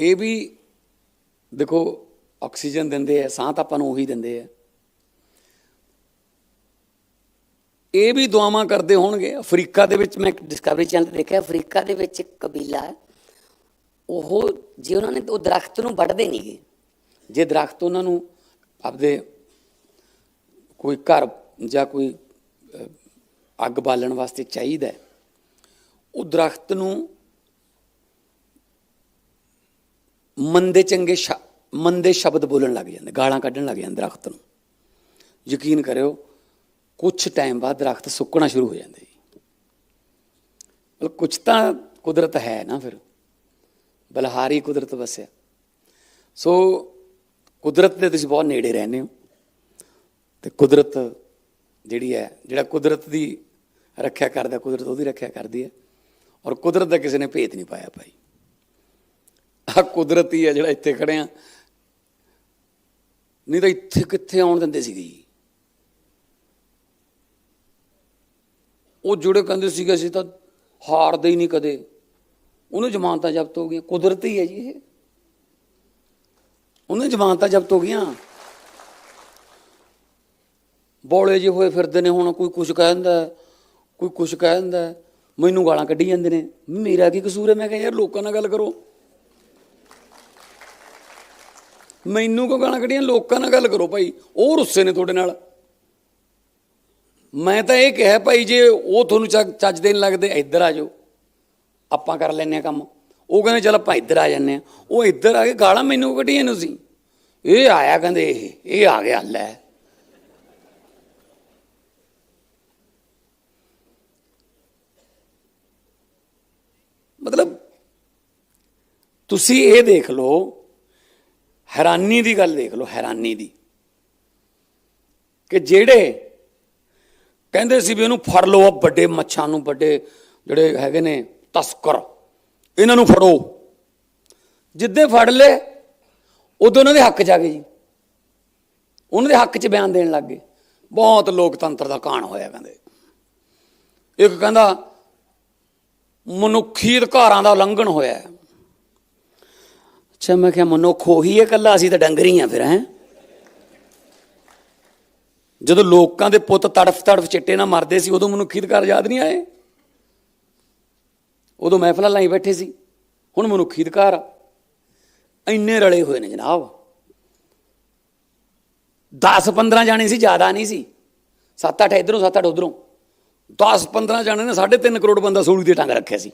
ਇਹ ਵੀ ਦੇਖੋ ਆਕਸੀਜਨ ਦਿੰਦੇ ਆ, ਸਾਹ ਤਾਂ ਆਪਾਂ ਨੂੰ ਉਹੀ ਦਿੰਦੇ ਆ। ਇਹ ਵੀ ਦੁਆਵਾਂ ਕਰਦੇ ਹੋਣਗੇ। ਅਫਰੀਕਾ ਦੇ ਵਿੱਚ ਮੈਂ ਡਿਸਕਵਰੀ ਚੈਨਲ ਦੇਖਿਆ, ਅਫਰੀਕਾ ਦੇ ਵਿੱਚ ਇੱਕ ਕਬੀਲਾ ਹੈ। ਉਹ ਜੇ ਉਹਨਾਂ ਨੇ, ਉਹ ਦਰਖਤ ਨੂੰ ਵੱਢਦੇ ਨਹੀਂਗੇ ਜੇ ਦਰਖਤ ਉਹਨਾਂ ਨੂੰ ਆਪਦੇ ਕੋਈ ਘਰ ਜਾਂ ਕੋਈ ਅੱਗ ਬਾਲਣ ਵਾਸਤੇ ਚਾਹੀਦਾ ਉਹ ਦਰਖਤ ਨੂੰ ਮੰਦੇ ਚੰਗੇ ਸ਼- ਮੰਦੇ ਸ਼ਬਦ ਬੋਲਣ ਲੱਗ ਜਾਂਦੇ, ਗਾਲਾਂ ਕੱਢਣ ਲੱਗ ਜਾਂਦੇ ਦਰਖਤ ਨੂੰ। ਯਕੀਨ ਕਰਿਓ ਕੁਝ ਟਾਈਮ ਬਾਅਦ ਦਰਖਤ ਸੁੱਕਣਾ ਸ਼ੁਰੂ ਹੋ ਜਾਂਦੇ ਜੀ। ਮਤਲਬ ਕੁਝ ਤਾਂ ਕੁਦਰਤ ਹੈ ਨਾ ਫਿਰ। ਬਲਹਾਰੀ ਕੁਦਰਤ ਵਸਿਆ ਸੋ ਕੁਦਰਤ ਦੇ ਤੁਸੀਂ ਬਹੁਤ ਨੇੜੇ ਰਹਿੰਦੇ ਹੋ। ਤੇ ਕੁਦਰਤ ਜਿਹੜੀ ਹੈ, ਜਿਹੜਾ ਕੁਦਰਤ ਦੀ ਰੱਖਿਆ ਕਰਦਾ, ਕੁਦਰਤ ਉਹਦੀ ਰੱਖਿਆ ਕਰਦੀ ਹੈ। ਔਰ ਕੁਦਰਤ ਦਾ ਕਿਸੇ ਨੇ ਭੇਤ ਨਹੀਂ ਪਾਇਆ ਭਾਈ। ਆ ਕੁਦਰਤੀ ਹੈ ਜਿਹੜਾ ਇੱਥੇ ਖੜੇ ਆ। ਨਹੀਂ ਤਾਂ ਇੱਥੇ ਕਿੱਥੇ ਆਉਣ ਦਿੰਦੇ ਸੀਗੇ ਜੀ? ਉਹ ਜੁੜੇ ਕਹਿੰਦੇ ਸੀਗੇ ਅਸੀਂ ਤਾਂ ਹਾਰਦੇ ਹੀ ਨਹੀਂ ਕਦੇ। ਉਹਨੂੰ ਜ਼ਮਾਨਤਾਂ ਜ਼ਬਤ ਹੋ ਗਈਆਂ। ਕੁਦਰਤੀ ਹੈ ਜੀ ਇਹ। ਉਹਨੂੰ ਜ਼ਮਾਨਤਾਂ ਜ਼ਬਤ ਹੋ ਗਈਆਂ। ਬੋਲੇ ਜਿਹੇ ਹੋਏ ਫਿਰਦੇ ਨੇ ਹੁਣ ਕੋਈ ਕੁਝ ਕਹਿ ਦਿੰਦਾ ਕੋਈ ਕੁਝ ਕਹਿ ਦਿੰਦਾ ਮੈਨੂੰ ਗਾਲਾਂ ਕੱਢੀ ਜਾਂਦੇ ਨੇ। ਮੇਰਾ ਕੀ ਕਸੂਰ ਹੈ? ਮੈਂ ਕਿਹਾ ਯਾਰ ਲੋਕਾਂ ਨਾਲ ਗੱਲ ਕਰੋ। ਮੈਨੂੰ ਕੋ ਗਾਲਾਂ ਕੱਢੀਆਂ? ਲੋਕਾਂ ਨਾਲ ਗੱਲ ਕਰੋ ਭਾਈ। ਉਹ ਰੁੱਸੇ ਨੇ ਤੁਹਾਡੇ ਨਾਲ। ਮੈਂ ਤਾਂ ਇਹ ਕਿਹਾ ਭਾਈ, ਜੇ ਉਹ ਤੁਹਾਨੂੰ ਚੱਜ ਚੱਜ ਦੇ ਲੱਗਦੇ, ਇੱਧਰ ਆ ਜਾਓ। ਆਪਾਂ ਕਰ ਲੈਨੇ ਆ ਕੰਮ। ਉਹ ਕਹਿੰਦੇ, ਚਲ ਆਪਾਂ ਇੱਧਰ ਆ ਜੰਨੇ ਆ ਉਹ ਇੱਧਰ ਆ ਕੇ ਗਾਲਾਂ ਮੈਨੂੰ ਕੱਢੀਆਂ ਨੂੰ ਸੀ ਇਹ ਆਇਆ ਕਹਿੰਦੇ ਇਹ ਇਹ ਆ ਗਿਆ, ਲੈ। ਮਤਲਬ, ਤੁਸੀਂ ਇਹ ਦੇਖ ਲਓ ਹੈਰਾਨੀ ਦੀ ਗੱਲ ਦੇਖ ਲਓ, ਹੈਰਾਨੀ ਦੀ। ਕਿ ਜਿਹੜੇ ਕਹਿੰਦੇ ਸੀ ਵੀ ਇਹਨੂੰ ਫੜ ਲਓ ਆ ਵੱਡੇ ਮੱਛਾਂ ਨੂੰ, ਵੱਡੇ ਜਿਹੜੇ ਹੈਗੇ ਨੇ ਤਸਕਰ, ਇਹਨਾਂ ਨੂੰ ਫੜੋ। ਜਿੱਦੇ ਫੜ ਲਏ, ਉਦੋਂ ਉਹਨਾਂ ਦੇ ਹੱਕ ਚ ਆ ਗਏ ਜੀ। ਉਹਨਾਂ ਦੇ ਹੱਕ ਚ ਬਿਆਨ ਦੇਣ ਲੱਗ ਗਏ। ਬਹੁਤ ਲੋਕਤੰਤਰ ਦਾ ਕਾਣ ਹੋਇਆ ਕਹਿੰਦੇ। ਇੱਕ ਕਹਿੰਦਾ, ਮਨੁੱਖੀ ਅਧਿਕਾਰਾਂ ਦਾ ਉਲੰਘਣ ਹੋਇਆ। ਅੱਛਾ, ਮੈਂ ਕਿਹਾ ਮਨੁੱਖ ਉਹੀ ਹੈ ਕੱਲਾ ਅਸੀਂ ਤਾਂ ਡੰਗਰੀ ਆ ਫਿਰ, ਹੈ? ਜਦੋਂ ਲੋਕਾਂ ਦੇ ਪੁੱਤ ਤੜਫ ਤੜਫ ਚਿੱਟੇ ਨਾਲ ਮਰਦੇ ਸੀ, ਉਦੋਂ ਮਨੁੱਖੀ ਅਧਿਕਾਰ ਯਾਦ ਨਹੀਂ ਆਏ? ਉਦੋਂ ਮਹਿਫਲਾਂ ਲਾਈ ਬੈਠੇ ਸੀ, ਹੁਣ ਮਨੁੱਖੀ ਅਧਿਕਾਰ ਇੰਨੇ ਰਲੇ ਹੋਏ ਨੇ ਜਨਾਬ। 10 15 ਜਾਣੇ ਸੀ, ਜ਼ਿਆਦਾ ਨਹੀਂ ਸੀ। 7 8 ਇਧਰੋਂ 7 8 ਉਧਰੋਂ। 10 15 ਜਾਣੇ ਨੇ 3.5 ਕਰੋੜ ਬੰਦਾ ਸੂਲੀ ਤੇ ਟੰਗ ਰੱਖਿਆ ਸੀ।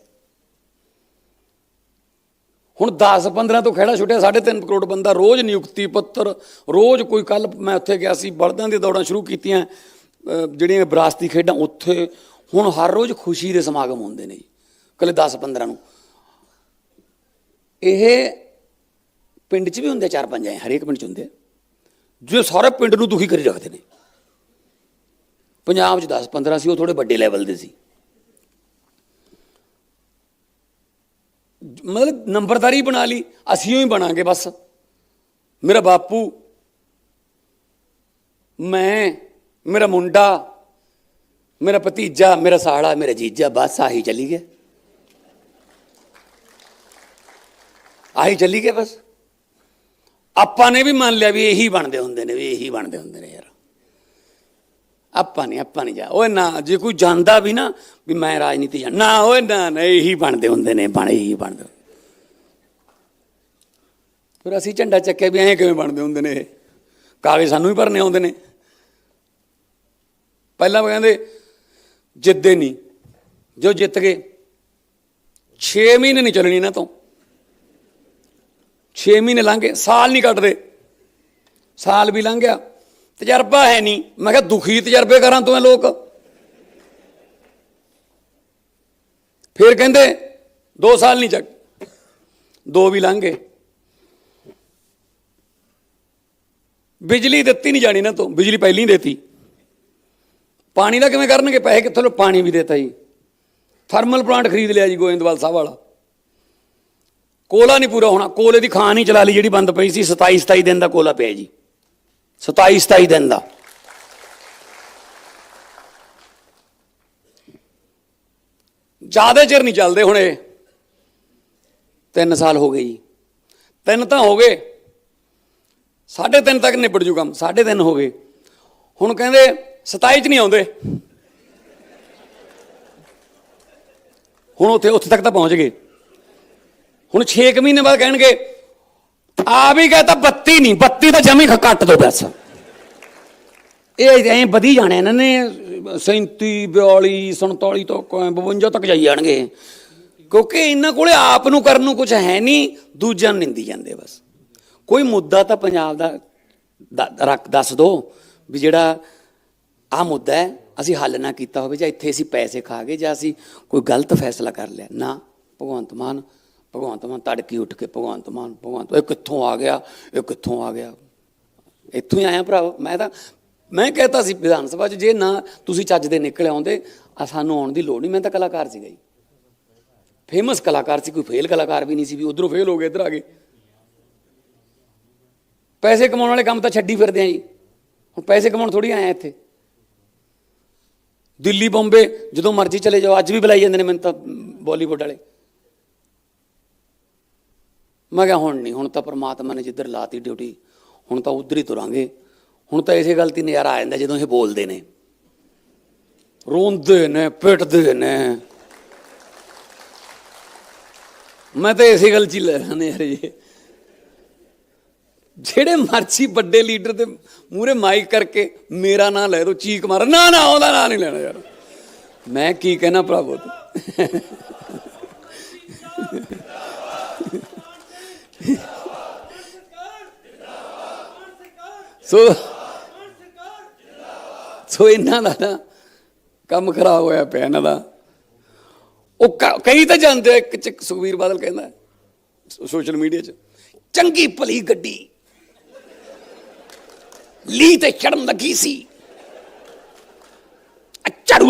ਹੁਣ 10 15 ਤੋਂ ਖੇੜਾ ਛੁੱਟਿਆ 3.5 ਕਰੋੜ ਬੰਦਾ ਰੋਜ਼ ਨਿਯੁਕਤੀ ਪੱਤਰ, ਰੋਜ਼ ਕੋਈ ਕੱਲ ਮੈਂ ਉੱਥੇ ਗਿਆ ਸੀ, ਬਲਦਾਂ ਦੀਆਂ ਦੌੜਾਂ ਸ਼ੁਰੂ ਕੀਤੀਆਂ ਜਿਹੜੀਆਂ ਵਿਰਾਸਤੀ ਖੇਡਾਂ ਉੱਥੇ, ਹੁਣ ਹਰ ਰੋਜ਼ ਖੁਸ਼ੀ ਦੇ ਸਮਾਗਮ ਹੁੰਦੇ ਨੇ ਜੀ, ਕੱਲੇ 10 15 ਨੂੰ। ਇਹ ਪਿੰਡ 'ਚ ਵੀ ਹੁੰਦੇ ਚਾਰ ਪੰਜ ਐ ਹਰੇਕ ਪਿੰਡ 'ਚ ਹੁੰਦੇ ਆ। ਜੋ ਸਾਰੇ ਪਿੰਡ ਨੂੰ ਦੁਖੀ ਕਰੀ ਰੱਖਦੇ ਨੇ। ਪੰਜਾਬ 'ਚ 10 15 ਸੀ, ਉਹ ਥੋੜੇ ਵੱਡੇ ਲੈਵਲ ਦੇ ਸੀ। ਮਤਲਬ ਨੰਬਰਦਾਰੀ ਬਣਾ ਲਈ, ਅਸੀਂ ਹੀ ਬਣਾਂਗੇ ਬਸ। ਮੇਰਾ ਬਾਪੂ, ਮੈਂ, ਮੇਰਾ ਮੁੰਡਾ, ਮੇਰਾ ਭਤੀਜਾ, ਮੇਰਾ ਸਾਲਾ, ਮੇਰਾ ਜੀਜਾ, ਬਸ ਆਹੀ ਚੱਲੀ ਗਿਆ ਆਹੀ ਚੱਲੀ ਗਿਆ ਬਸ। ਆਪਾਂ ਨੇ ਵੀ ਮੰਨ ਲਿਆ ਵੀ ਇਹੀ ਬਣਦੇ ਹੁੰਦੇ ਨੇ, ਵੀ ਇਹੀ ਬਣਦੇ ਹੁੰਦੇ ਨੇ ਯਾਰ। ਆਪਾਂ ਨਹੀਂ ਆਪਾਂ ਨਹੀਂ ਜਾ ਓਏ ਨਾ, ਜੇ ਕੋਈ ਜਾਂਦਾ ਵੀ ਨਾ, ਵੀ ਮੈਂ ਰਾਜਨੀਤੀ ਜਾਂ ਨਾ, ਓਏ ਨਾ ਨਾ, ਇਹੀ ਬਣਦੇ ਹੁੰਦੇ ਨੇ, ਬਣ ਇਹੀ ਬਣਦੇ ਫਿਰ ਅਸੀਂ ਝੰਡਾ ਚੱਕਿਆ ਵੀ ਐਂ ਕਿਵੇਂ ਬਣਦੇ ਹੁੰਦੇ ਨੇ ਇਹ? ਕਾਗਜ਼ ਸਾਨੂੰ ਵੀ ਭਰਨੇ ਆਉਂਦੇ ਨੇ। ਪਹਿਲਾਂ ਉਹ ਕਹਿੰਦੇ ਜਿੱਦੇ ਨਹੀਂ। ਜੋ ਜਿੱਤ ਗਏ 6 ਮਹੀਨੇ ਨਹੀਂ ਚੱਲਣੀ ਇਹਨਾਂ ਤੋਂ। 6 ਮਹੀਨੇ ਲੰਘ ਸਾਲ ਨਹੀਂ ਕੱਟਦੇ। ਸਾਲ ਵੀ ਲੰਘ ਗਿਆ। ਤਜਰਬਾ ਹੈ ਨਹੀਂ। ਮੈਂ ਕਿਹਾ ਦੁਖੀ ਤਜਰਬੇ ਕਰਾਂ ਤੋਂ ਇਹ ਲੋਕ। ਫਿਰ ਕਹਿੰਦੇ 2 ਸਾਲ ਨਹੀਂ ਚੱਕ। ਦੋ ਵੀ ਲੰਘ ਗਏ। ਬਿਜਲੀ ਦਿੱਤੀ ਨਹੀਂ ਜਾਣੀ ਨਾ ਤੋਂ, ਬਿਜਲੀ ਪਹਿਲੀ ਹੀ ਦੇਤੀ। ਪਾਣੀ ਦਾ ਕਿਵੇਂ ਕਰਨਗੇ? ਪੈਸੇ ਕਿੱਥੋਂ ਲਓ ਪਾਣੀ ਵੀ ਦੇਤਾ ਜੀ। ਥਰਮਲ ਪਲਾਂਟ ਖਰੀਦ ਲਿਆ ਜੀ ਗੋਇੰਦਵਾਲ ਸਾਹਿਬ ਵਾਲਾ। ਕੋਲਾ ਨਹੀਂ ਪੂਰਾ ਹੋਣਾ, ਕੋਲੇ ਦੀ ਖਾਨ ਹੀ ਚਲਾ ਲਈ ਜਿਹੜੀ ਬੰਦ ਪਈ ਸੀ 27 27 ਦਿਨ ਦਾ ਕੋਲਾ ਪਿਆ ਜੀ। 27 27 ਦਿਨ ਦਾ। ਜ਼ਿਆਦਾ ਚਿਰ ਨਹੀਂ ਚੱਲਦੇ ਹੁਣ ਇਹ। 3 ਸਾਲ ਹੋ ਗਏ ਜੀ। ਤਿੰਨ ਤਾਂ ਹੋ ਗਏ। ਸਾਢੇ ਤਿੰਨ ਤੱਕ ਨਿਬੜ ਜੂ ਕੰਮ, ਸਾਢੇ ਤਿੰਨ ਹੋ ਗਏ। ਹੁਣ ਕਹਿੰਦੇ 27 ਚ ਨਹੀਂ ਆਉਂਦੇ। ਹੁਣ ਉੱਥੇ ਉੱਥੇ ਤੱਕ ਤਾਂ ਪਹੁੰਚ ਗਏ। ਹੁਣ 6 ਮਹੀਨੇ ਬਾਅਦ ਕਹਿਣਗੇ ਆ ਵੀ ਕਹਤਾ 32 ਨਹੀਂ 32 ਤਾਂ ਜਮੀ ਖ- ਕੱਟ ਦੋ ਬਸ। ਇਹ ਐਂ ਵਧੀ ਜਾਣੇ ਇਹਨਾਂ ਨੇ 37 42 47 ਤੋਂ ਐਂ 52 ਤੱਕ ਜਾਈ ਜਾਣਗੇ। ਕਿਉਂਕਿ ਇਹਨਾਂ ਕੋਲੇ ਆਪ ਨੂੰ ਕਰਨ ਨੂੰ ਕੁਝ ਹੈ ਨਹੀਂ, ਦੂਜਿਆਂ ਨੂੰ ਨਿੰਦੀ ਜਾਂਦੇ ਬਸ। ਕੋਈ ਮੁੱਦਾ ਤਾਂ ਪੰਜਾਬ ਦਾ ਰੱਖ, ਦੱਸ ਦੋ ਵੀ ਜਿਹੜਾ ਆ ਮੁੱਦਾ ਹੈ, ਅਸੀਂ ਹੱਲ ਨਾ ਕੀਤਾ ਹੋਵੇ, ਜਾਂ ਇੱਥੇ ਅਸੀਂ ਪੈਸੇ ਖਾ ਗਏ, ਜਾਂ ਅਸੀਂ ਕੋਈ ਗਲਤ ਫੈਸਲਾ ਕਰ ਲਿਆ। ਨਾ, ਭਗਵੰਤ ਮਾਨ ਭਗਵੰਤ ਮਾਨ ਤੜਕੀ ਉੱਠ ਕੇ ਭਗਵੰਤ ਮਾਨ, ਭਗਵੰਤ ਇਹ ਕਿੱਥੋਂ ਆ ਗਿਆ, ਇਹ ਕਿੱਥੋਂ ਆ ਗਿਆ? ਇੱਥੋਂ ਹੀ ਆਇਆ ਭਰਾ, ਮੈਂ ਤਾਂ, ਮੈਂ ਕਹਤਾ ਸੀ ਵਿਧਾਨ ਸਭਾ 'ਚ, ਜੇ ਨਾ ਤੁਸੀਂ ਚੱਜ ਦੇ ਨਿਕਲ ਆਉਂਦੇ, ਆ ਸਾਨੂੰ ਆਉਣ ਦੀ ਲੋੜ ਨਹੀਂ। ਮੈਂ ਤਾਂ ਕਲਾਕਾਰ ਸੀਗਾ ਜੀ ਫੇਮਸ ਕਲਾਕਾਰ ਸੀ, ਕੋਈ ਫੇਲ ਕਲਾਕਾਰ ਵੀ ਨਹੀਂ ਸੀ, ਵੀ ਉਧਰੋਂ ਫੇਲ ਹੋ ਗਏ, ਇੱਧਰ ਆ ਗਏ। ਪੈਸੇ ਕਮਾਉਣ ਵਾਲੇ ਕੰਮ ਤਾਂ ਛੱਡੀ ਫਿਰਦੇ ਆ ਜੀ। ਹੁਣ ਪੈਸੇ ਕਮਾਉਣ ਥੋੜੀ ਆਏ ਆ ਇੱਥੇ। ਦਿੱਲੀ, ਬੰਬੇ, ਜਦੋਂ ਮਰਜ਼ੀ ਚਲੇ ਜਾਓ, ਅੱਜ ਵੀ ਬੁਲਾਈ ਜਾਂਦੇ ਨੇ ਮੈਨੂੰ ਤਾਂ ਬਾਲੀਵੁੱਡ ਵਾਲੇ। ਮੈਂ ਕਿਹਾ, ਹੁਣ ਨਹੀਂ, ਹੁਣ ਤਾਂ ਪਰਮਾਤਮਾ ਨੇ ਜਿੱਧਰ ਲਾਤੀ ਡਿਊਟੀ, ਹੁਣ ਤਾਂ ਉਧਰ ਹੀ ਤੁਰਾਂਗੇ। ਹੁਣ ਤਾਂ ਇਸੇ ਗੱਲ ਤੇ ਨਜ਼ਾਰਾ ਆ ਜਾਂਦਾ ਜਦੋਂ ਇਹ ਬੋਲਦੇ ਨੇ। ਰੋਂਦੇ ਨੇ, ਪਿੱਟਦੇ ਨੇ। ਮੈਂ ਤਾਂ ਇਸੇ ਗੱਲ 'ਚ ਹੀ ਲੈ ਰਹੇ ਯਾਰ ਜੀ ਜਿਹੜੇ ਮਰਜ਼ੀ ਵੱਡੇ ਲੀਡਰ ਦੇ ਮੂਹਰੇ ਮਾਈਕ ਕਰਕੇ ਮੇਰਾ ਨਾਂ ਲੈ ਦੋ ਚੀਕ ਮਾਰ। ਨਾ ਨਾ ਉਹਦਾ ਨਾਂ ਨਹੀਂ ਲੈਣਾ ਯਾਰ। ਮੈਂ ਕੀ ਕਹਿਣਾ ਭਰਾਵੋ? ਤੂੰ ਸੋ ਸੋ ਇਹਨਾਂ ਦਾ ਨਾ ਕੰਮ ਖਰਾਬ ਹੋਇਆ ਪਿਆ ਇਹਨਾਂ ਦਾ। ਉਹ ਕ- ਕਈ ਤਾਂ ਜਾਂਦੇ ਆ, ਇੱਕ ਚ ਸੁਖਵੀਰ ਬਾਦਲ ਕਹਿੰਦਾ ਸੋਸ਼ਲ ਮੀਡੀਆ 'ਚ ਚੰਗੀ ਭਲੀ ਗੱਡੀ। ਲੀ ਤੇ ਚੜਨ ਲੱਗੀ ਸੀ।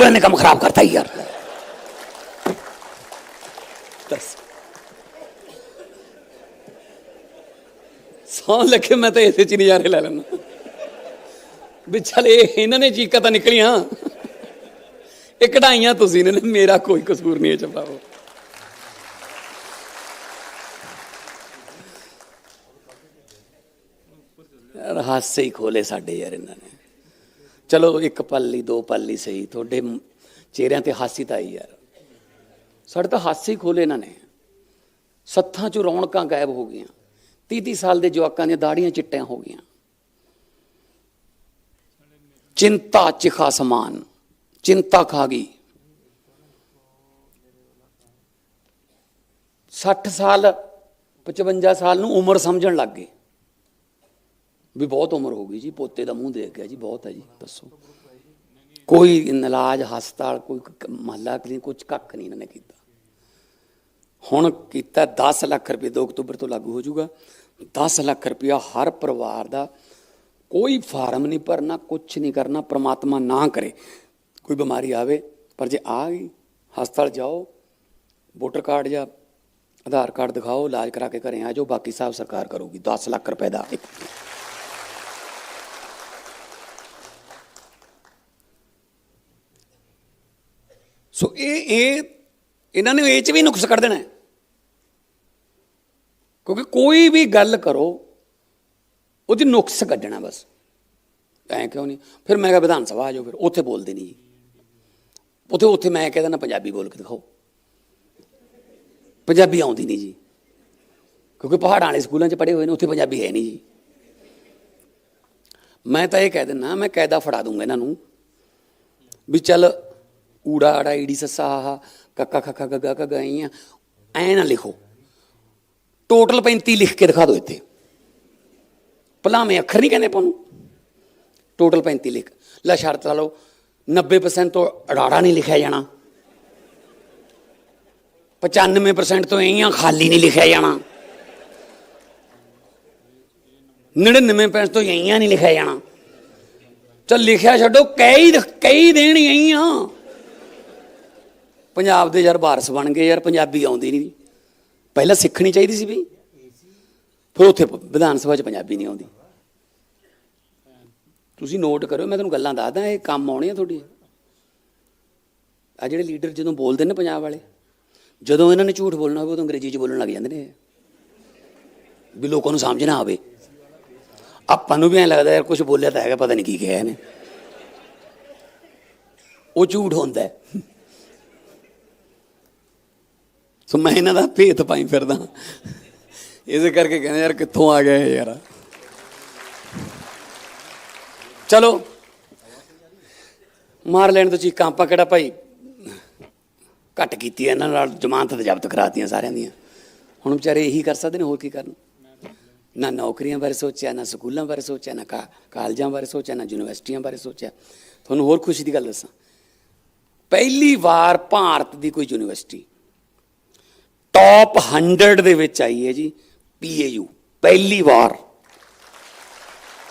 ਆ ਨੇ ਕੰਮ ਖਰਾਬ ਕਰਤਾ ਯਾਰ। ਦੱਸ। ਸੌਂ ਲੱਗੇ ਮੈਂ ਤਾਂ ਇਸੇ ਚ ਨਜ਼ਾਰੇ ਲੈ ਲੈਣਾ ਵੀ ਚੱਲ ਇਹਨਾਂ ਨੇ ਚੀਕਾਂ ਤਾਂ ਨਿਕਲੀਆਂ। ਇਹ ਕਢਾਈਆਂ ਤੁਸੀਂ ਨੇ ਮੇਰਾ ਕੋਈ ਕਸੂਰ ਨਹੀਂ ਹੈ ਚਪਾਓ ਯਾਰ ਹਾਸੇ ਹੀ ਖੋਲੇ ਸਾਡੇ ਯਾਰ ਇਹਨਾਂ ਨੇ। ਚਲੋ ਇੱਕ ਪਲ ਲਈ ਦੋ ਪਲ ਲਈ ਸਹੀ, ਤੁਹਾਡੇ ਚਿਹਰਿਆਂ ਤੇ ਹਾਸੀ ਤਾਂ ਆਈ ਯਾਰ। ਸਾਡੇ ਤਾਂ ਹਾਸੇ ਹੀ ਖੋਲੇ ਇਹਨਾਂ ਨੇ। ਸੱਥਾਂ ਚੋਂ ਰੌਣਕਾਂ ਗਾਇਬ ਹੋ ਗਈਆਂ। 30 30 ਸਾਲ ਦੇ ਜਵਾਕਾਂ ਦੀਆਂ ਦਾੜੀਆਂ ਚਿੱਟੀਆਂ ਹੋ ਗਈਆਂ। ਚਿੰਤਾ ਚਿਖਾ ਸਮਾਨ ਚਿੰਤਾ ਖਾ ਗਈ। 60 ਸਾਲ 55 ਸਾਲ ਨੂੰ ਉਮਰ ਸਮਝਣ ਲੱਗ ਗਏ। ਵੀ ਬਹੁਤ ਉਮਰ ਹੋ ਗਈ ਜੀ, ਪੋਤੇ ਦਾ ਮੂੰਹ ਦੇਖ ਗਿਆ ਜੀ, ਬਹੁਤ ਹੈ ਜੀ, ਦੱਸੋ। ਕੋਈ ਇਲਾਜ, ਹਸਪਤਾਲ, ਕੋਈ ਮਹੱਲਾ ਕਲੀਨ ਕੁਝ ਕੱਖ ਨਹੀਂ ਇਹਨਾਂ ਨੇ ਕੀਤਾ। ਹੁਣ ਕੀਤਾ 10 ਲੱਖ ਰੁਪਏ 2 ਅਕਤੂਬਰ ਤੋਂ ਲਾਗੂ ਹੋ ਜਾਊਗਾ। 10 ਲੱਖ ਰੁਪਇਆ ਹਰ ਪਰਿਵਾਰ ਦਾ ਕੋਈ ਫਾਰਮ ਨਹੀਂ ਭਰਨਾ ਕੁਝ ਨਹੀਂ ਕਰਨਾ, ਪ੍ਰਮਾਤਮਾ ਨਾ ਕਰੇ। ਕੋਈ ਬਿਮਾਰੀ ਆਵੇ, ਪਰ ਜੇ ਆ ਗਈ, ਹਸਪਤਾਲ ਜਾਓ, ਵੋਟਰ ਕਾਰਡ ਜਾਂ ਆਧਾਰ ਕਾਰਡ ਦਿਖਾਓ, ਇਲਾਜ ਕਰਾ ਕੇ ਘਰੇ ਆ ਜਾਓ, ਬਾਕੀ ਸਭ ਸਰਕਾਰ ਕਰੂਗੀ। 10 ਲੱਖ ਰੁਪਏ ਦਾ ਇੱਕ ਸੋ ਇਹ ਇਹ, ਇਹਨਾਂ ਨੇ ਇਹ ਚ ਵੀ ਨੁਕਸ ਕੱਢ ਦੇਣਾ ਕਿਉਂਕਿ ਕੋਈ ਵੀ ਗੱਲ ਕਰੋ, ਉਹਦੀ ਨੁਕਸ ਕੱਢਣਾ ਬਸ। ਐਂ ਕਿਉਂ ਨਹੀਂ? ਫਿਰ ਮੈਂ ਕਿਹਾ ਵਿਧਾਨ ਸਭਾ ਆ ਜਾਓ ਫਿਰ, ਉੱਥੇ ਬੋਲਦੇ ਨਹੀਂ ਜੀ। ਉੱਥੇ ਉੱਥੇ ਮੈਂ ਕਹਿ ਦਿੰਦਾ ਪੰਜਾਬੀ ਬੋਲ ਕੇ ਦਿਖਾਓ। ਪੰਜਾਬੀ ਆਉਂਦੀ ਨਹੀਂ ਜੀ। ਕਿਉਂਕਿ ਪਹਾੜਾਂ ਵਾਲੇ ਸਕੂਲਾਂ 'ਚ ਪੜ੍ਹੇ ਹੋਏ ਨੇ, ਉੱਥੇ ਪੰਜਾਬੀ ਹੈ ਨਹੀਂ ਜੀ। ਮੈਂ ਤਾਂ ਇਹ ਕਹਿ ਦਿੰਦਾ, ਮੈਂ ਕਾਇਦਾ ਫੜਾ ਦੂੰਗਾ ਇਹਨਾਂ ਨੂੰ ਵੀ ਚੱਲ ਊੜਾ ਆੜਾ ਈੜੀ ਸੱਸਾ ਹਾ ਕੱਕਾ ਖੱਖਾ ਗੱਗਾ ਕਗਾਈਆਂ ਐ ਨਾ ਲਿਖੋ। ਟੋਟਲ 35 ਲਿਖ ਕੇ ਦਿਖਾ ਦਿਓ ਇੱਥੇ। ਭਲਾਵੇਂ ਅੱਖਰ ਨਹੀਂ ਕਹਿੰਦੇ ਆਪਾਂ ਨੂੰ। ਟੋਟਲ 35 ਲਿਖ। ਲੈ ਸ਼ਰਤ ਲਾ ਲਓ 90% ਤੋਂ ਅੜਾੜਾ ਨਹੀਂ ਲਿਖਿਆ ਜਾਣਾ। 95% ਤੋਂ ਇਹੀਆਂ ਖਾਲੀ ਨਹੀਂ ਲਿਖਿਆ ਜਾਣਾ। 99% ਤੋਂ ਇਹੀਆਂ ਨਹੀਂ ਲਿਖਿਆ ਜਾਣਾ। ਚਲ ਲਿਖਿਆ ਛੱਡੋ, ਕਈ ਕਈ ਦੇਣ ਇਹੀਆਂ। ਪੰਜਾਬ ਦੇ ਯਾਰ ਵਾਰਸ ਬਣ ਗਏ ਯਾਰ, ਪੰਜਾਬੀ ਆਉਂਦੀ ਨਹੀਂ ਪਹਿਲਾਂ ਸਿੱਖਣੀ ਚਾਹੀਦੀ ਸੀ ਵੀ। ਫਿਰ ਉੱਥੇ ਵਿਧਾਨ ਸਭਾ 'ਚ ਪੰਜਾਬੀ ਨਹੀਂ ਆਉਂਦੀ। ਤੁਸੀਂ ਨੋਟ ਕਰਿਓ, ਮੈਂ ਤੁਹਾਨੂੰ ਗੱਲਾਂ ਦੱਸਦਾ, ਇਹ ਕੰਮ ਆਉਣੇ ਆ ਤੁਹਾਡੀ। ਆ ਜਿਹੜੇ ਲੀਡਰ ਜਦੋਂ ਬੋਲਦੇ ਨੇ ਪੰਜਾਬ ਵਾਲੇ, ਜਦੋਂ ਇਹਨਾਂ ਨੇ ਝੂਠ ਬੋਲਣਾ ਹੋਵੇ, ਉਦੋਂ ਅੰਗਰੇਜ਼ੀ 'ਚ ਬੋਲਣ ਲੱਗ ਜਾਂਦੇ ਨੇ ਵੀ ਲੋਕਾਂ ਨੂੰ ਸਮਝ ਨਾ ਆਵੇ। ਆਪਾਂ ਨੂੰ ਵੀ ਐਂ ਲੱਗਦਾ ਯਾਰ ਕੁਝ ਬੋਲਿਆ ਤਾਂ ਹੈਗਾ, ਪਤਾ ਨਹੀਂ ਕੀ ਕਿਹਾ ਇਹਨੇ। ਉਹ ਝੂਠ ਹੁੰਦਾ। ਹੈ ਸੋ ਮੈਂ ਇਹਨਾਂ ਦਾ ਭੇਤ ਪਾਈ ਫਿਰਦਾ। ਇਸੇ ਕਰਕੇ ਕਹਿੰਦੇ ਯਾਰ ਕਿੱਥੋਂ ਆ ਗਿਆ ਇਹ ਯਾਰ। ਚਲੋ। ਮਾਰ ਲੈਣ ਤੋਂ ਚੀਕਾਂ ਆਪਾਂ ਕਿਹੜਾ ਭਾਈ? ਘੱਟ ਕੀਤੀ ਹੈ ਇਹਨਾਂ ਨਾਲ ਜ਼ਮਾਨਤ ਤੇ ਜ਼ਬਤ ਕਰਾਤੀਆਂ ਸਾਰਿਆਂ ਦੀਆਂ। ਹੁਣ ਵਿਚਾਰੇ ਇਹੀ ਕਰ ਸਕਦੇ ਨੇ, ਹੋਰ ਕੀ ਕਰਨ? ਨਾ ਨੌਕਰੀਆਂ ਬਾਰੇ ਸੋਚਿਆ, ਨਾ ਸਕੂਲਾਂ ਬਾਰੇ ਸੋਚਿਆ, ਨਾ ਕਾ- ਕਾਲਜਾਂ ਬਾਰੇ ਸੋਚਿਆ, ਨਾ ਯੂਨੀਵਰਸਿਟੀਆਂ ਬਾਰੇ ਸੋਚਿਆ। ਤੁਹਾਨੂੰ ਹੋਰ ਖੁਸ਼ੀ ਦੀ ਗੱਲ ਦੱਸਾਂ। ਪਹਿਲੀ ਵਾਰ ਭਾਰਤ ਦੀ ਕੋਈ ਯੂਨੀਵਰਸਿਟੀ ਟੌਪ 100 ਦੇ ਵਿੱਚ ਆਈ ਹੈ ਜੀ ਪੀਏਯੂ ਪਹਿਲੀ ਵਾਰ।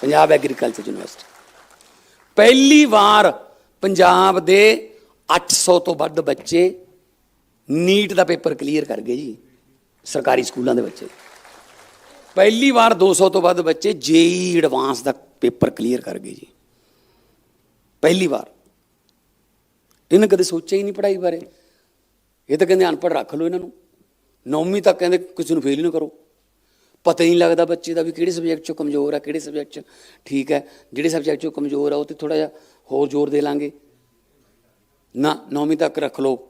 ਪੰਜਾਬ ਐਗਰੀਕਲਚਰ ਯੂਨੀਵਰਸਿਟੀ ਪਹਿਲੀ ਵਾਰ ਪੰਜਾਬ ਦੇ 800 ਤੋਂ ਵੱਧ ਬੱਚੇ ਨੀਟ ਦਾ ਪੇਪਰ ਕਲੀਅਰ ਕਰ ਗਏ ਜੀ, ਸਰਕਾਰੀ ਸਕੂਲਾਂ ਦੇ ਬੱਚੇ। ਪਹਿਲੀ ਵਾਰ 200 ਤੋਂ ਵੱਧ ਬੱਚੇ ਜੇਈ ਐਡਵਾਂਸ ਦਾ ਪੇਪਰ ਕਲੀਅਰ ਕਰ ਗਏ ਜੀ। ਪਹਿਲੀ ਵਾਰ। ਇਹਨੇ ਕਦੇ ਸੋਚਿਆ ਹੀ ਨਹੀਂ ਪੜ੍ਹਾਈ ਬਾਰੇ। ਇਹ ਤਾਂ ਕਹਿੰਦੇ ਅਨਪੜ੍ਹ ਰੱਖ ਲਓ ਇਹਨਾਂ ਨੂੰ। ਨੌਵੀਂ ਤੱਕ ਕਹਿੰਦੇ ਕਿਸੇ ਨੂੰ ਫੇਲ ਹੀ ਨਾ ਕਰੋ। ਪਤਾ ਹੀ ਨਹੀਂ ਲੱਗਦਾ ਬੱਚੇ ਦਾ ਵੀ ਕਿਹੜੇ ਸਬਜੈਕਟ 'ਚੋਂ ਕਮਜ਼ੋਰ ਆ, ਕਿਹੜੇ ਸਬਜੈਕਟ 'ਚ ਠੀਕ ਹੈ। ਜਿਹੜੇ ਸਬਜੈਕਟ 'ਚੋਂ ਕਮਜ਼ੋਰ ਆ, ਉਹ ਤੇ ਥੋੜਾ ਜਿਹਾ ਹੋਰ ਜ਼ੋਰ ਦੇ ਲਾਂਗੇ। ਨਾ, ਨੌਵੀਂ ਤੱਕ ਰੱਖ ਲਓ।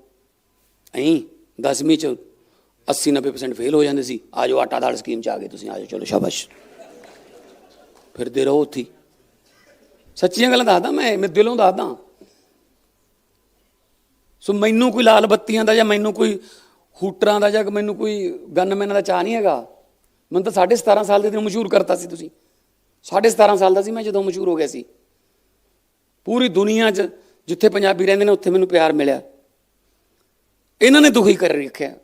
ਐਂ 10ਵੀਂ 'ਚ 80 90% ਫੇਲ ਹੋ ਜਾਂਦੇ ਸੀ। ਆ ਜਾਓ ਆਟਾ ਦਾਲ ਸਕੀਮ 'ਚ ਆ ਗਏ ਤੁਸੀਂ, ਆ ਜਾਓ, ਚਲੋ ਸ਼ਾਬਾਸ਼। ਫਿਰਦੇ ਰਹੋ ਉੱਥੇ ਸੱਚੀਆਂ ਗੱਲਾਂ ਦੱਸਦਾ ਮੈਂ ਮੈਂ ਦਿਲੋਂ ਦੱਸਦਾ। ਸੋ ਮੈਨੂੰ ਕੋਈ ਲਾਲ ਬੱਤੀਆਂ ਦਾ ਜਾਂ ਮੈਨੂੰ ਕੋਈ ਹੂਟਰਾਂ ਦਾ ਜਾਂ ਮੈਨੂੰ ਕੋਈ ਗਨਮੈਨਾਂ ਦਾ ਚਾਹ ਨਹੀਂ ਹੈਗਾ। ਮੈਨੂੰ ਤਾਂ 17.5 ਸਾਲ ਦੇ ਦਿਨ ਮਸ਼ਹੂਰ ਕਰਤਾ ਸੀ ਤੁਸੀਂ। 17.5 ਸਾਲ ਦਾ ਸੀ ਮੈਂ ਜਦੋਂ ਮਸ਼ਹੂਰ ਹੋ ਗਿਆ ਸੀ। ਪੂਰੀ ਦੁਨੀਆ 'ਚ ਜਿੱਥੇ ਪੰਜਾਬੀ ਰਹਿੰਦੇ ਨੇ, ਉੱਥੇ ਮੈਨੂੰ ਪਿਆਰ ਮਿਲਿਆ। ਇਹਨਾਂ ਨੇ ਦੁਖੀ ਕਰ ਰੱਖਿਆ।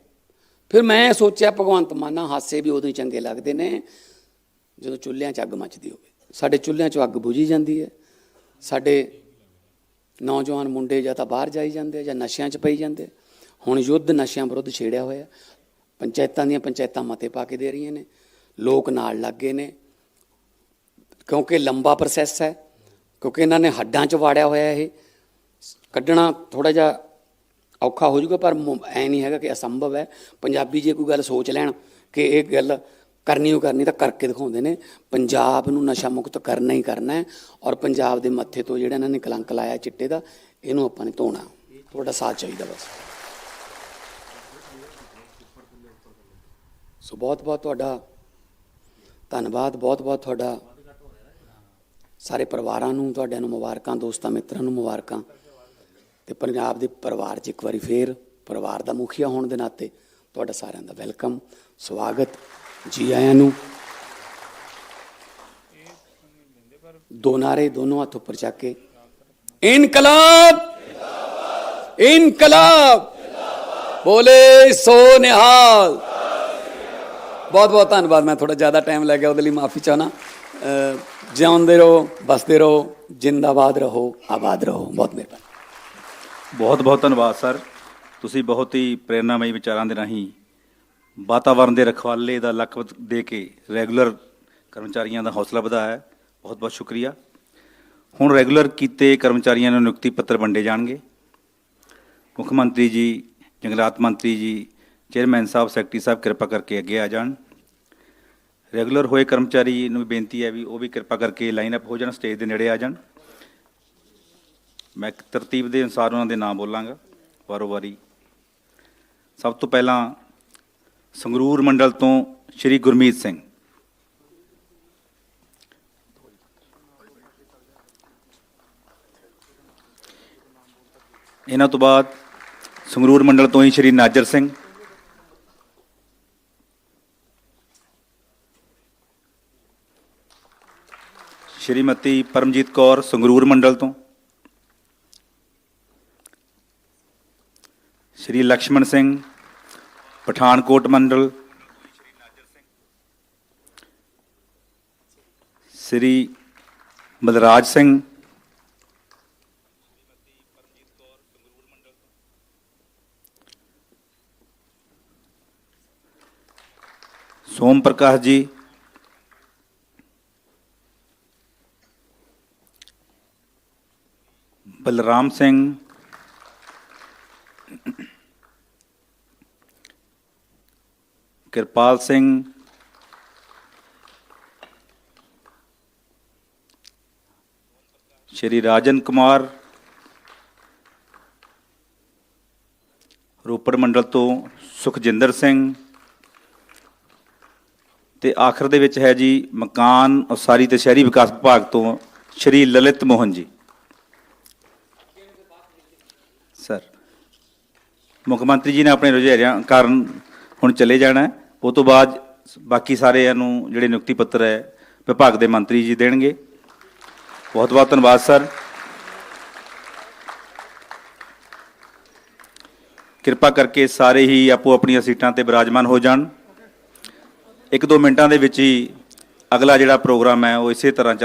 ਫਿਰ ਮੈਂ ਸੋਚਿਆ, ਭਗਵੰਤ ਮਾਨਾ ਹਾਸੇ ਵੀ ਉਦੋਂ ਹੀ ਚੰਗੇ ਲੱਗਦੇ ਨੇ, ਜਦੋਂ ਚੁੱਲ੍ਹਿਆਂ 'ਚ ਅੱਗ ਮੱਚਦੀ ਹੋਵੇ। ਸਾਡੇ ਚੁੱਲ੍ਹਿਆਂ 'ਚ ਅੱਗ ਬੁਝੀ ਜਾਂਦੀ ਹੈ। ਸਾਡੇ ਨੌਜਵਾਨ ਮੁੰਡੇ ਜਾਂ ਤਾਂ ਬਾਹਰ ਜਾਈ ਜਾਂਦੇ ਜਾਂ ਨਸ਼ਿਆਂ 'ਚ ਪਈ ਜਾਂਦੇ ਹੁਣ ਯੁੱਧ ਨਸ਼ਿਆਂ ਵਿਰੁੱਧ ਛੇੜਿਆ ਹੋਇਆ। ਪੰਚਾਇਤਾਂ ਦੀਆਂ ਪੰਚਾਇਤਾਂ ਮਤੇ ਪਾ ਕੇ ਦੇ ਰਹੀਆਂ ਨੇ। ਲੋਕ ਨਾਲ ਲੱਗ ਗਏ ਨੇ। ਕਿਉਂਕਿ ਲੰਬਾ ਪ੍ਰੋਸੈਸ ਹੈ, ਕਿਉਂਕਿ ਇਹਨਾਂ ਨੇ ਹੱਡਾਂ 'ਚ ਵਾੜਿਆ ਹੋਇਆ ਇਹ। ਕੱਢਣਾ ਥੋੜਾ ਜਿਹਾ ਔਖਾ ਹੋ ਜਾਊਗਾ, ਪਰ ਮੁ- ਐ ਨਹੀਂ ਹੈਗਾ ਕਿ ਅਸੰਭਵ ਹੈ। ਪੰਜਾਬੀ ਜੇ ਕੋਈ ਗੱਲ ਸੋਚ ਲੈਣ ਕਿ ਇਹ ਗੱਲ ਕਰਨੀ ਉਹ ਕਰਨੀ ਤਾਂ ਕਰਕੇ ਦਿਖਾਉਂਦੇ ਨੇ। ਪੰਜਾਬ ਨੂੰ ਨਸ਼ਾ ਮੁਕਤ ਕਰਨਾ ਹੀ ਕਰਨਾ ਹੈ ਔਰ ਪੰਜਾਬ ਦੇ ਮੱਥੇ ਤੋਂ ਜਿਹੜਾ ਇਹਨਾਂ ਨੇ ਕਲੰਕ ਲਾਇਆ ਚਿੱਟੇ ਦਾ, ਇਹਨੂੰ ਆਪਾਂ ਨੇ ਧੋਣਾ। ਤੁਹਾਡਾ ਸਾਥ ਚਾਹੀਦਾ ਬਸ। ਸੋ ਬਹੁਤ ਬਹੁਤ ਤੁਹਾਡਾ ਧੰਨਵਾਦ, ਬਹੁਤ ਬਹੁਤ ਤੁਹਾਡਾ। ਸਾਰੇ ਪਰਿਵਾਰਾਂ ਨੂੰ, ਤੁਹਾਡਿਆਂ ਨੂੰ ਮੁਬਾਰਕਾਂ, ਦੋਸਤਾਂ, ਮਿੱਤਰਾਂ ਨੂੰ ਮੁਬਾਰਕਾਂ। ਤੇ ਪੰਜਾਬ ਦੇ ਪਰਿਵਾਰ 'ਚ ਇੱਕ ਵਾਰੀ ਫੇਰ ਪਰਿਵਾਰ ਦਾ ਮੁਖੀਆ ਹੋਣ ਦੇ ਨਾਤੇ ਤੁਹਾਡਾ ਸਾਰਿਆਂ ਦਾ ਵੈਲਕਮ, ਸਵਾਗਤ ਜੀ ਆਇਆਂ ਨੂੰ। ਦੋ ਨਾਰੇ ਦੋਨੋਂ ਹੱਥ ਉੱਪਰ ਚੱਕ ਕੇ। ਇਨਕਲਾਬ! ਇਨਕਲਾਬ! ਬੋਲੇ ਸੋ ਨਿਹਾਲ! ਬਹੁਤ ਬਹੁਤ ਧੰਨਵਾਦ। ਮੈਂ ਥੋੜਾ ਜ਼ਿਆਦਾ ਟਾਈਮ ਲੱਗ ਗਿਆ, ਉਹਦੇ ਲਈ ਮਾਫੀ ਚਾਹਨਾ ਜਿਉਂਦੇ ਰਹੋ, ਬਸਦੇ ਰਹੋ, ਜਿੰਦਾਬਾਦ ਰਹੋ, ਆਬਾਦ ਰਹੋ। ਬਹੁਤ ਮਿਹਰਬਾਨੀ। ਬਹੁਤ ਬਹੁਤ ਧੰਨਵਾਦ ਸਰ। ਤੁਸੀਂ ਬਹੁਤ ਹੀ ਪ੍ਰੇਰਨਾਮਈ ਵਿਚਾਰਾਂ ਦੇ ਰਾਹੀਂ ਵਾਤਾਵਰਣ ਦੇ ਰਖਵਾਲੇ ਦਾ ਲਕਬ ਦੇ ਕੇ ਰੈਗੂਲਰ ਕਰਮਚਾਰੀਆਂ ਦਾ ਹੌਸਲਾ ਵਧਾਇਆ। ਬਹੁਤ ਬਹੁਤ ਸ਼ੁਕਰੀਆ। ਹੁਣ ਰੈਗੂਲਰ ਕੀਤੇ ਕਰਮਚਾਰੀਆਂ ਨੂੰ ਨਿਯੁਕਤੀ ਪੱਤਰ ਵੰਡੇ ਜਾਣਗੇ। ਮੁੱਖ ਮੰਤਰੀ ਜੀ, ਜੰਗਲਾਤ ਮੰਤਰੀ ਜੀ ਚੇਅਰਮੈਨ ਸਾਹਿਬ, ਸੈਕਟਰੀ ਸਾਹਿਬ ਕਿਰਪਾ ਕਰਕੇ ਅੱਗੇ ਆ ਜਾਣ। ਰੈਗੂਲਰ ਹੋਏ ਕਰਮਚਾਰੀ ਨੂੰ ਬੇਨਤੀ ਹੈ ਵੀ ਉਹ ਵੀ ਕਿਰਪਾ ਕਰਕੇ ਲਾਈਨ ਅਪ ਹੋ ਜਾਣ ਸਟੇਜ ਦੇ ਨੇੜੇ ਆ ਜਾਣ। ਮੈਂ ਤਰਤੀਬ ਦੇ ਅਨੁਸਾਰ ਉਹਨਾਂ ਦੇ ਨਾਮ ਬੋਲਾਂਗਾ, ਵਾਰੋ ਵਾਰੀ। ਸਭ ਤੋਂ ਪਹਿਲਾਂ ਸੰਗਰੂਰ ਮੰਡਲ ਤੋਂ ਸ਼੍ਰੀ ਗੁਰਮੀਤ ਸਿੰਘ। ਇਹਨਾਂ ਤੋਂ ਬਾਅਦ ਸੰਗਰੂਰ ਮੰਡਲ ਤੋਂ ਹੀ ਸ਼੍ਰੀ ਨਾਜਰ ਸਿੰਘ। श्रीमती परमजीत कौर संगरूर मंडल तो। श्री लक्ष्मण सिंह, पठानकोट मंडल। श्री बलराज सिंह, सोम प्रकाश जी। ਬਲਰਾਮ ਸਿੰਘ। ਕਿਰਪਾਲ ਸਿੰਘ। ਸ਼੍ਰੀ ਰਾਜਨ ਕੁਮਾਰ। ਰੋਪੜ ਮੰਡਲ ਤੋਂ ਸੁਖਜਿੰਦਰ ਸਿੰਘ। ਤੇ ਆਖਰ ਦੇ ਵਿੱਚ ਹੈ ਜੀ ਮਕਾਨ ਉਸਾਰੀ ਤੇ ਸ਼ਹਿਰੀ ਵਿਕਾਸ ਵਿਭਾਗ ਤੋਂ ਸ਼੍ਰੀ ਲਲਿਤ ਮੋਹਨ ਜੀ। ਮੁੱਖ ਮੰਤਰੀ ਜੀ ਨੇ ਆਪਣੇ ਰੁਝੇਰਿਆਂ ਕਾਰਨ ਹੁਣ ਚਲੇ ਜਾਣਾ ਉਹ ਤੋਂ ਬਾਅਦ ਬਾਕੀ ਸਾਰਿਆਂ ਨੂੰ ਜਿਹੜੇ ਨਿਯੁਕਤੀ ਪੱਤਰ ਹੈ, ਵਿਭਾਗ ਦੇ ਮੰਤਰੀ ਜੀ ਦੇਣਗੇ। ਬਹੁਤ ਬਹੁਤ ਧੰਨਵਾਦ, ਸਰ। ਕਿਰਪਾ ਕਰਕੇ ਸਾਰੇ ਹੀ ਆਪੋ ਆਪਣੀਆਂ ਸੀਟਾਂ ਤੇ ਬਿਰਾਜਮਾਨ ਹੋ ਜਾਣ। ਇੱਕ ਦੋ ਮਿੰਟਾਂ ਦੇ ਵਿੱਚ ਹੀ ਅਗਲਾ ਜਿਹੜਾ ਪ੍ਰੋਗਰਾਮ ਹੈ, ਉਹ ਇਸੇ ਤਰ੍ਹਾਂ ਚੱਲ